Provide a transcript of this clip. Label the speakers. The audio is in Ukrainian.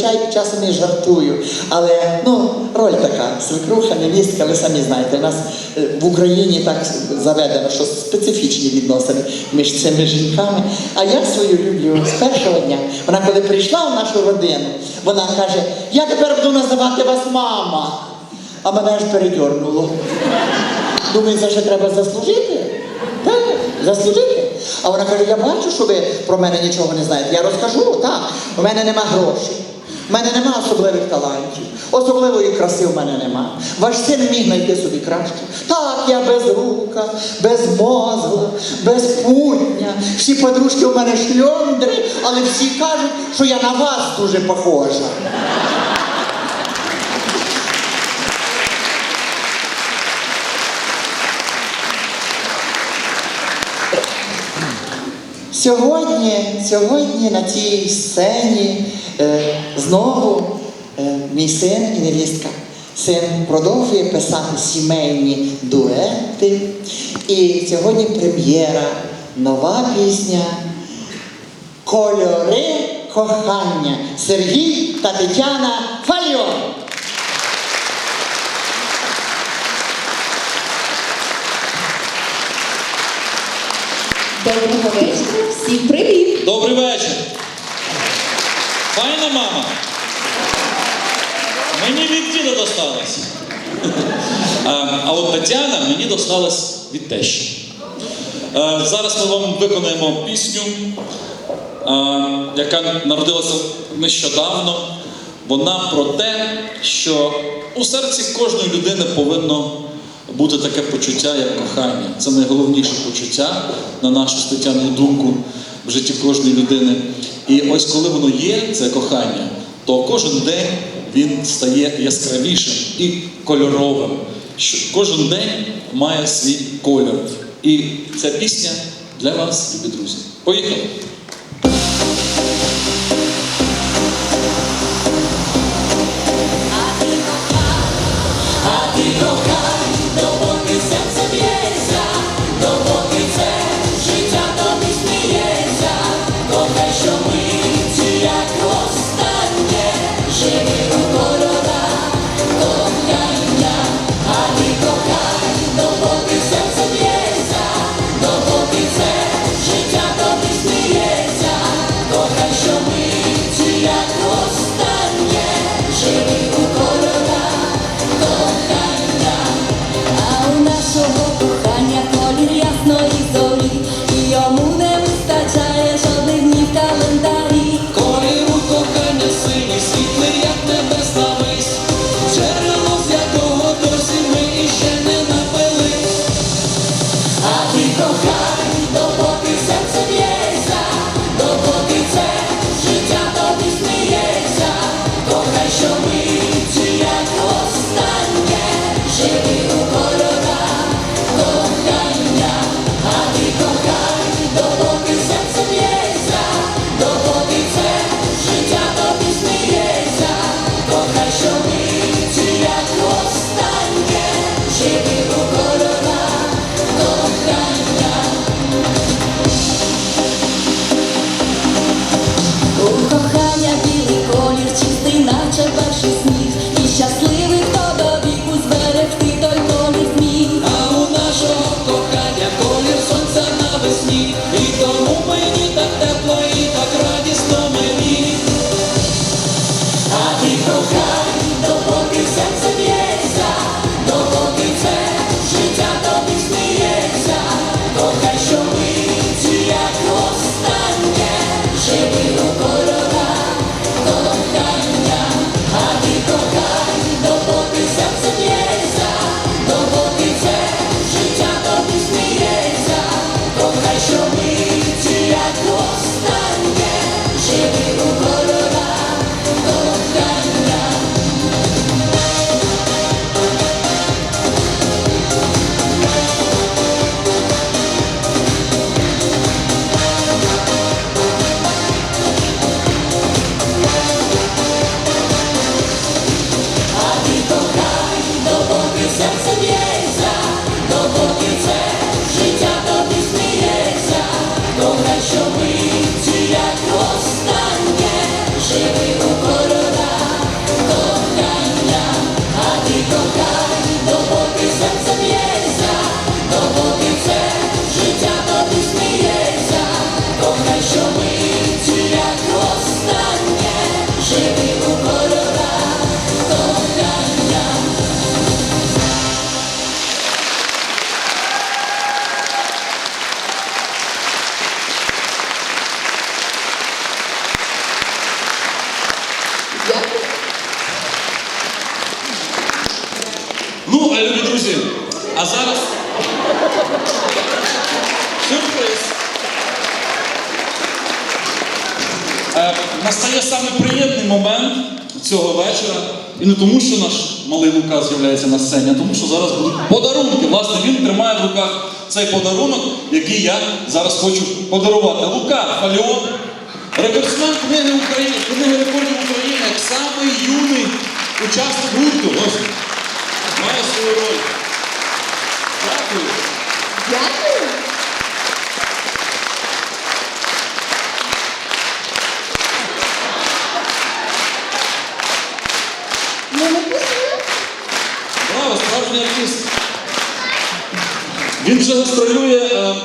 Speaker 1: Чай часом і жартую, але ну, роль така, свекруха, невістка, ви самі знаєте, у нас е, в Україні так заведено, що специфічні відносини між цими жінками. А я свою люблю з першого дня. Вона коли прийшла в нашу родину, вона каже, я тепер буду називати вас мама. А мене аж передьорнуло. Думаю, це ще треба заслужити. Так, заслужити. А вона каже, я бачу, що ви про мене нічого не знаєте. Я розкажу, так, у мене нема грошей. У мене нема особливих талантів, особливої краси в мене нема. Ваш син міг знайти собі краще. Так, я безрука, безмозгла, безпутня. Всі подружки у мене шльондри, але всі кажуть, що я на вас дуже похожа. Сьогодні, сьогодні на цій сцені знову е, мій син і невістка. Син продовжує писати сімейні дуети. І сьогодні прем'єра, нова пісня Кольори кохання Сергій та Тетяна Фальйон.
Speaker 2: Доброго вечора, всім привіт!
Speaker 3: Добрий вечір. Файна мама. Мені від діда досталось. А, а от Тетяна мені досталась від тещі. Е, Зараз ми вам виконаємо пісню, е, яка народилася нещодавно. Вона про те, що у серці кожної людини повинно бути таке почуття, як кохання. Це найголовніше почуття, на нашу з Тетяною думку, в житті кожної людини. І ось коли воно є, це кохання, то кожен день він стає яскравішим і кольоровим. Кожен день має свій кольор. І ця пісня для вас, любі друзі. Поїхали!
Speaker 4: А ти кохай, серце б'ється, Довоки це життя тобі сміється, Добре, що ми ці як останнє, живи у коронах, кохання,
Speaker 5: а
Speaker 4: ти кохай, Довоки серце б'ється, Довоки це життя тобі сміється, Добре, що ми ці як останнє, живи
Speaker 3: настає саме приємний момент цього вечора. І не тому, що наш малий Лука з'являється на сцені, а тому, що зараз будуть подарунки. Власне, він тримає в руках цей подарунок, який я зараз хочу подарувати. Лука Фальон, рекордсмен книги України, книги рекордів України, як самий юний учасник гурту. Ось має свою роль. Дякую.
Speaker 2: Дякую.
Speaker 3: Він вже гастролює е,